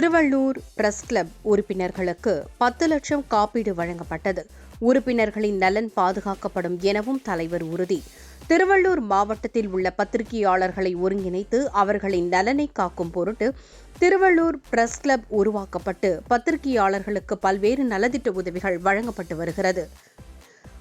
Tiruvallur press club உறுப்பினர்களுக்கு பத்து லட்சம் காப்பீடு வழங்கப்பட்டது. உறுப்பினர்களின் நலன் பாதுகாக்கப்படும் எனவும் தலைவர் உறுதி. திருவள்ளூர் மாவட்டத்தில் உள்ள பத்திரிகையாளர்களை ஒருங்கிணைத்து அவர்களின் நலனை காக்கும் பொருட்டு திருவள்ளூர் பிரஸ் கிளப் உருவாக்கப்பட்டு பத்திரிகையாளர்களுக்கு பல்வேறு நலத்திட்ட உதவிகள் வழங்கப்பட்டு வருகிறது.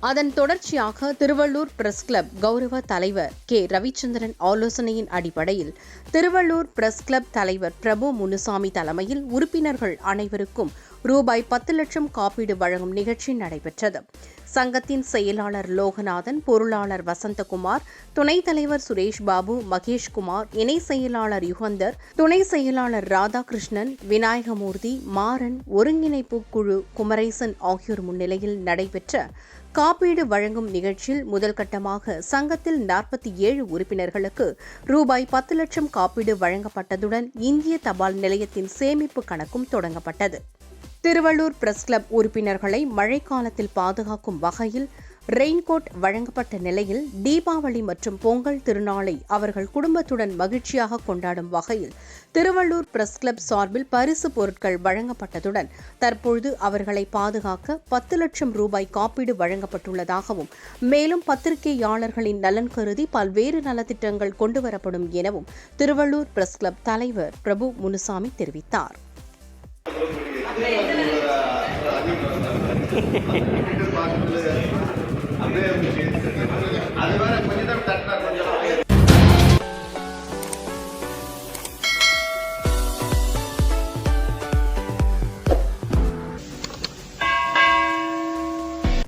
அதன் தொடர்ச்சியாக திருவள்ளூர் பிரஸ் கிளப் கௌரவ தலைவர் கே. ரவிச்சந்திரன் ஆலோசனையின் அடிப்படையில் திருவள்ளூர் பிரஸ் கிளப் தலைவர் பிரபு முனுசாமி தலைமையில் உறுப்பினர்கள் அனைவருக்கும் ரூபாய் பத்து லட்சம் காப்பீடு வழங்கும் நிகழ்ச்சி நடைபெற்றது. சங்கத்தின் செயலாளர் லோகநாதன் பொருளாளர் வசந்தகுமார் துணைத் தலைவர் சுரேஷ் பாபு மகேஷ்குமார் இணை செயலாளர் யுகந்தர் துணை செயலாளர் ராதாகிருஷ்ணன் விநாயகமூர்த்தி மாறன் ஒருங்கிணைப்பு குழு குமரேசன் ஆகியோர் முன்னிலையில் நடைபெற்ற காப்பீடு வழங்கும் நிகழ்ச்சியில் முதல் கட்டமாக சங்கத்தில் நாற்பத்தி ஏழு உறுப்பினர்களுக்கு ரூபாய் பத்து லட்சம் காப்பீடு வழங்கப்பட்டதுடன் இந்திய தபால் நிலையத்தின் சேமிப்பு கணக்கும் தொடங்கப்பட்டது. திருவள்ளூர் பிரஸ் கிளப் உறுப்பினர்களை மழைக்காலத்தில் பாதுகாக்கும் வகையில் ரெயின்கோட் வழங்கப்பட்ட நிலையில் தீபாவளி மற்றும் பொங்கல் திருநாளை அவர்கள் குடும்பத்துடன் மகிழ்ச்சியாக கொண்டாடும் வகையில் திருவள்ளூர் பிரஸ் கிளப் சார்பில் பரிசு பொருட்கள் வழங்கப்பட்டதுடன் தற்பொழுது அவர்களை பாதுகாக்க பத்து லட்சம் ரூபாய் காப்பீடு வழங்கப்பட்டுள்ளதாகவும் மேலும் பத்திரிகையாளர்களின் நலன் கருதி பல்வேறு நலத்திட்டங்கள் கொண்டுவரப்படும் எனவும் திருவள்ளூர் பிரஸ் கிளப் தலைவர் பிரபு முனுசாமி தெரிவித்தார். கொஞ்ச